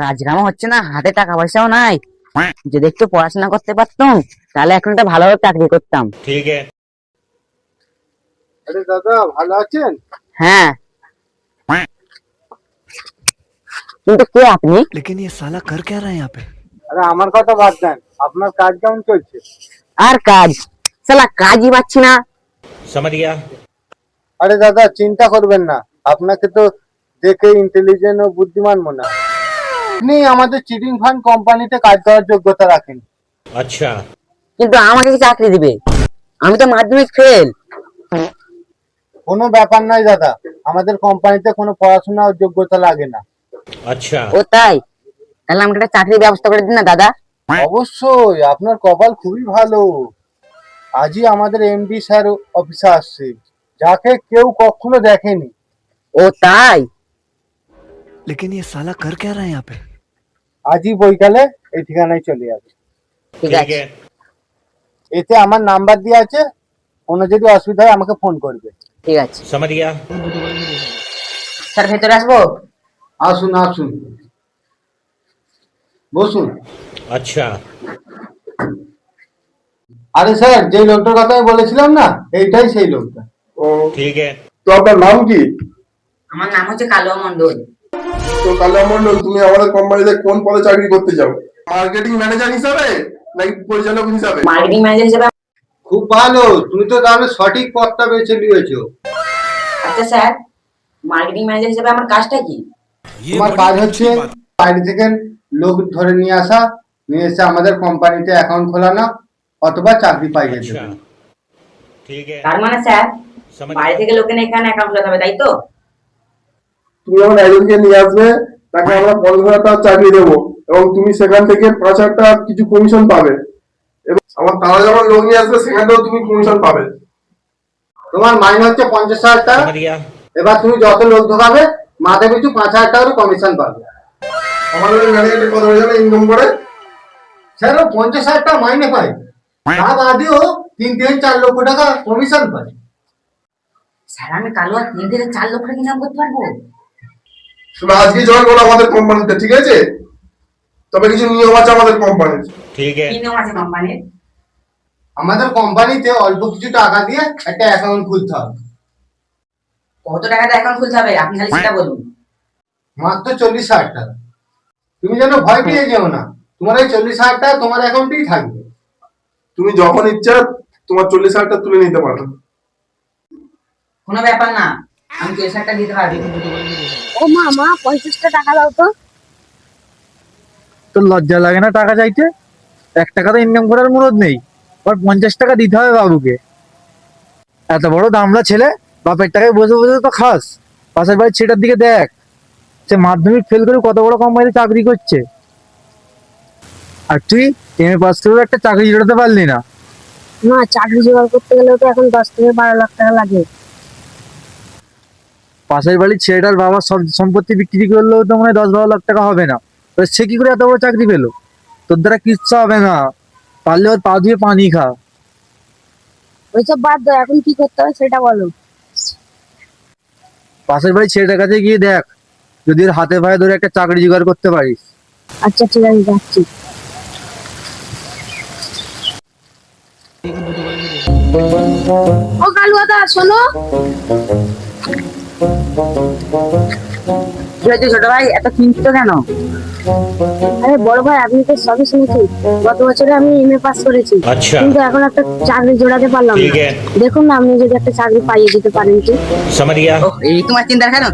কাজ কামও হচ্ছে না হাতে টাকা পয়সাও নাই যদি একটু পড়াশোনা করতে পারতাম তাহলে এখন একটা ভালো চাকরি করতাম ठीक है আরে দাদা ভালো আছেন হ্যাঁ কিন্তু কে আপনি लेकिन ये साला कर क्या रहा है यहाँ पे আরে আমার কথা বাদ দেন আপনার কাজ কেমন চলছে আর কাজ সালা কাজই পাচ্ছি না समझ गया আরে দাদা চিন্তা করবেন না আপনাকে তো দেখে ইন্টেলিজেন্ট ও বুদ্ধিমান মনে হয় আপনি আমাদের চিটিং ফান্ড কোম্পানিতে কাজ করার যোগ্যতা রাখেন अच्छा কিন্তু আমাকে কি চাকরি দিবে আমি তো মাধ্যমিক ফেল কোনো ব্যাপার নয় দাদা আমাদের কোম্পানিতে কোনো পড়াশোনা ও যোগ্যতা লাগে না अच्छा ও তাই তাহলে আমাকে একটা চাকরির ব্যবস্থা করে দিন না দাদা অবশ্যই আপনার কপাল খুবই ভালো আজই আমাদের এমডি স্যার অফিসে আসছে যাকে কেউ কখনো দেখেনি ও তাই लेकिन ये साला कर क्या रहा है यहाँ पे আজই বৈকালে এই ঠিকানায় চলে যাবে। ঠিক আছে। এতে আমার নাম্বার দিয়ে আছে কোনো যদি অসুবিধা হয় আমাকে ফোন করবে। ঠিক আছে। স্যার ভেতরে আসব? আসুন আসুন। বসুন। আচ্ছা। আরে স্যার যে লোকটার কথা আমি বলেছিলাম না এইটাই সেই লোকটা। ও ঠিক আছে। তো আপনার নাম কি? আমার নাম হচ্ছে কালো মন্ডল তো কালিয়া মন্ডল তুমি আমাদের কোম্পানিতে কোন পদে চাকরি করতে চাও মার্কেটিং ম্যানেজার হিসাবে নাকি পরিচালক হিসাবে? মার্কেটিং ম্যানেজার হিসাবে খুব ভালো তুমি তো তাহলে সঠিক বেছে নিয়েছো। আচ্ছা স্যার মার্কেটিং ম্যানেজার আমার কাজটা কি? তোমার কাজ হচ্ছে বাইরে থেকে লোক ধরে নিয়ে আসা নিয়ে এসে আমাদের কোম্পানিতে অ্যাকাউন্ট খোলানো অথবা চাকরি পাইয়ে দেবে তার মানে স্যার বাইরে থেকে লোকের এখানে অ্যাকাউন্ট খোলাতে হবে তাই তো? তুমি যখন একজনকে নিয়ে আসবে তাকে আমরা পঞ্চাশ হাজার টাকা চাকরি দেবো এবং তুমি সেখান থেকে পাঁচ হাজার কিছু কমিশন পাবে। এবং আমার তারা যখন লোক নিয়ে আসবে সেখান থেকেও তুমি কমিশন পাবে। তোমার মাইনে হচ্ছে পঞ্চাশ হাজার টাকা। এবার তুমি যত লোক ঢোকাবে মাথে পিছু পাঁচ হাজার টাকার কমিশন পাবে। আমাদের ম্যানেজারটি কত হয়ে যাবে ইনকাম করে। স্যার পঞ্চাশ হাজার টাকা মাইনে পায়। তা বাদেও তিন থেকে চার লক্ষ টাকা কমিশন পায়। স্যার আমি কালো তিন থেকে চার লক্ষ টাকা ইনকাম করতে পারব? তুমি আজকে জয়েন করো আমাদের কোম্পানিতে ঠিক আছে? তবে কিছু নিয়ম আছে আমাদের কোম্পানির ঠিক আছে। নিয়ম আছে কোম্পানির আমাদের কোম্পানিতে অল্প কিছু টাকা দিয়ে একটা অ্যাকাউন্ট খুলতে হবে। কত টাকা টাকাতে অ্যাকাউন্ট খুলতে হবে? আপনি খালি সেটা বলুন। মাত্র চল্লিশ হাজার টাকা। তুমি যেন ভয় পেয়ে যেও না। তোমার এই চল্লিশ হাজার টাকা তোমার অ্যাকাউন্টেই থাকবে। তুমি যখন ইচ্ছা তোমার চল্লিশ হাজার টাকা তুলে নিতে পারো। কোনো ব্যাপার না। আমি চল্লিশ হাজার দিতে পারব। ও মা মা পঞ্চাশটা টাকা দাও তো। তোর লজ্জা লাগে না টাকা চাইতে? এক টাকা তো ইনকাম করার মুরদ নেই। আর পঞ্চাশ টাকা দিতে হবে বাবুকে। এত বড় দামড়া ছেলে বাপের টাকায় বসে বসে তো খাস। পাশের বাড়ির ছেলেটার দিকে দেখ। সে মাধ্যমিক ফেল করে কত বড় কোম্পানিতে চাকরি করছে। আর তুই এম এ পাস করে একটা চাকরি জোটাতে পারলি না। মা চাকরি জোগাড় করতে গেলেও তো এখন দশ থেকে বারো লাখ টাকা লাগে। পাশের বাড়ির ছেলেটার বাবার সব সম্পত্তি বিক্রি করলেও তো মনে হয় দশ বারো লাখ টাকা হবে না। তো সে কি করে এত বড় চাকরি পেল? তোর দ্বারা কিচ্ছু হবে না। পারলে ওর পা ধুয়ে পানি খা। ওইসব বাদ দাও এখন কি করতে হবে সেটা বলো। পাশের বাড়ির ছেলেটার কাছে গিয়ে দেখ যদি ওর হাতে পায়ে ধরে একটা চাকরি জোগাড় করতে পারিস। আচ্ছা ঠিক আছে যাচ্ছি। ও কালু দাদা শোনো। ছোট ভাই? এত চিন্তিত কেন? আরে বড় ভাই তো সবই শুনেছি। গত বছরে আমি এমএ পাস করেছি। কিন্তু এখন একটা চাকরি জোড়াতে পারলাম দেখুন না আপনি যদি একটা চাকরি পাইয়ে দিতে পারেন কি? এই তোমার চিন্তা কেন?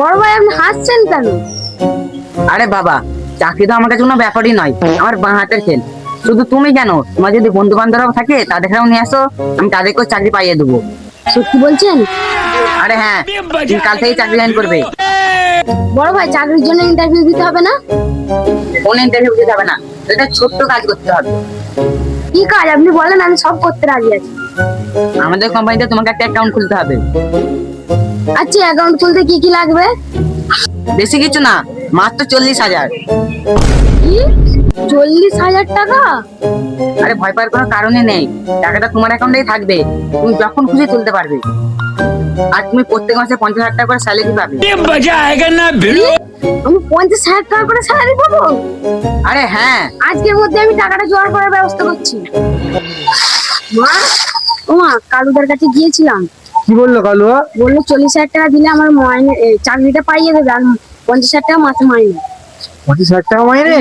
বড় ভাই আপনি হাসছেন কেন? আরে বাবা চাকরি তো আমার কাছে কোনো ব্যাপারই নয়। আমার বাঁ হাতের খেল। শুধু তুমি কেন? তোমার যদি বন্ধু বান্ধব থাকে তাদেরকেও নিয়ে আসো আমি তাদেরকেও চাকরি পাইয়ে দেবো। সত্যি বলছেন? আরে হ্যাঁ তুমি কাল থেকে চাকরি জয়েন করবে। বড় ভাই চাকরির জন্য ইন্টারভিউ দিতে হবে না? ফোন ইন্টারভিউ দিতে হবে না এটা ছোট্ট কাজ করতে হবে। কি কাজ? আপনি বলেন আমি সব করতে রাজি আছি। আমাদের কোম্পানিতে তোমাকে একটা অ্যাকাউন্ট খুলতে হবে। আচ্ছা অ্যাকাউন্ট খুলতে কি কি লাগবে? বেশি কিছু না মাত্র চল্লিশ হাজার। কি? চল্লিশ হাজার টাকা? আরে ভয় পাওয়ার কোনো কারণে নেই। টাকাটা তোমার অ্যাকাউন্টেই থাকবে। তুমি যখন খুশি তুলতে পারবে। আর তুমি প্রত্যেক মাসে পঞ্চাশ হাজার টাকা করে স্যালারি পাবে। আমি পঞ্চাশ হাজার টাকা করে স্যালারি পাবো? আরে হ্যাঁ। আজকের মধ্যে আমি টাকাটা জোগাড় করার ব্যবস্থা করছি। মা ও মা কালুদার কাছে গিয়েছিলাম। কি বলল কালুয়া? বলল চল্লিশ হাজার টাকা দিলে আমার মাইনে চাকরিটা পাইয়ে দেবে আর পঞ্চাশ হাজার টাকা মাসে মাইনে। পঁচিশ হাজার টাকা মাইনে?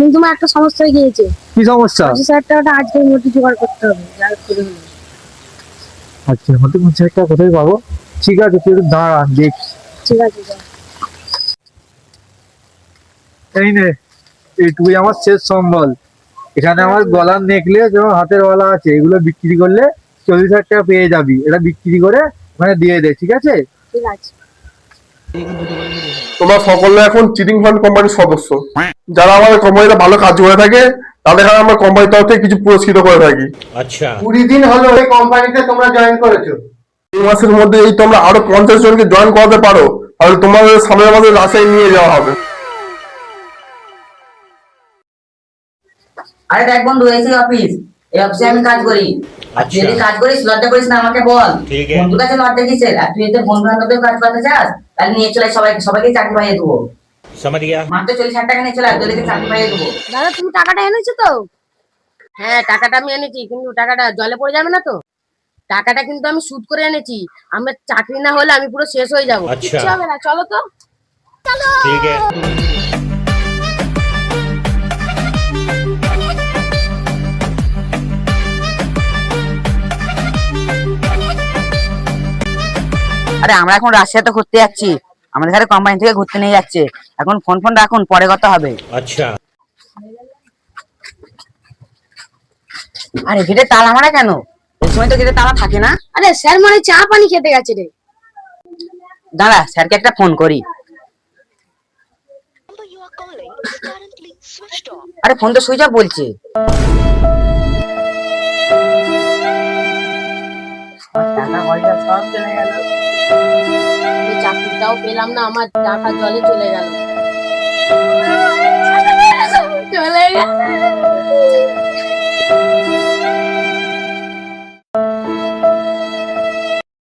কিন্তু আমার একটা সমস্যা হয়ে গিয়েছে। কি সমস্যা? পঞ্চাশ হাজার টাকাটা আজকের মধ্যে জোগাড় করতে হবে যা হোক করে হলেও। আজকের মধ্যে পঞ্চাশ হাজার টাকা কোথায় পাবো ঠিক আছে তুই একটু দাঁড়া দেখ ঠিক আছে যা। এই নে এইটুকুই আমার শেষ সম্বল। এখানে আমার গলার নেকলেস এবং হাতের গলা আছে এগুলো বিক্রি করলে চল্লিশ হাজার টাকা পেয়ে যাবি। এটা বিক্রি করে মানে দিয়ে দে ঠিক আছে? ঠিক আছে। তোমরা সকলে এখন চিটিং ফান্ড কোম্পানির সদস্য। যারা আমাদের কোম্পানিতে ভালো কাজ করে থাকে তাদের কারণে আমরা কোম্পানির তরফ থেকে কিছু পুরস্কৃত করে থাকি। আচ্ছা। কুড়ি দিন হলো এই কোম্পানিতে তোমরা জয়েন করেছ। মাসের মধ্যে এই তোমরা আরও পঞ্চাশ জনকে জয়েন করাতে পারো তাহলে তোমাদের সামনের মাসে নিয়ে যাওয়া হবে। আরে দেখ বন্ধু এসি অফিস এই অফিসে আমি কাজ করি। আচ্ছা। যদি কাজ করিস লজ্জা করিস না আমাকে বল। তুই কাছে লজ্জা কিসের? আর তুই তো বন্ধু বান্ধবদের কাজ করতে চাস তাহলে নিয়ে চলে সবাইকে সবাইকে চাকরি পাইয়ে দেবো। মাত্র চল্লিশ হাজার টাকা নিয়ে চলে আসবে চাকরি পাইয়ে দেবো। দাদা তুমি টাকাটা এনেছো তো? হ্যাঁ টাকাটা আমি এনেছি কিন্তু টাকাটা জলে পড়ে যাবে না তো? টাকাটা কিন্তু আমি সুদ করে এনেছি। আমার চাকরি না হলে আমি পুরো শেষ হয়ে যাব। কিচ্ছু হবে না চলো তো। চলো আরে আমরা এখন রাশিয়াতে ঘুরতে যাচ্ছি। আমাদের সাথে কোম্পানি থেকে ঘুরতে নিয়ে যাচ্ছে। এখন ফোন ফোন রাখুন পরে কথা হবে। আচ্ছা। আরে গেটে তালা মারা কেন? এই সময় তো গেটে তালা থাকে না। আরে স্যার মনে চা পানি খেতে গেছে রে। দাঁড়া স্যারকে একটা ফোন করি। আরে ফোন তো সুইচ অফ বলছে। টাকা পয়সা সব চলে গেল। আমি চাকরিটাও পেলাম না আমার টাকা জলে চলে গেল। চলে গেল।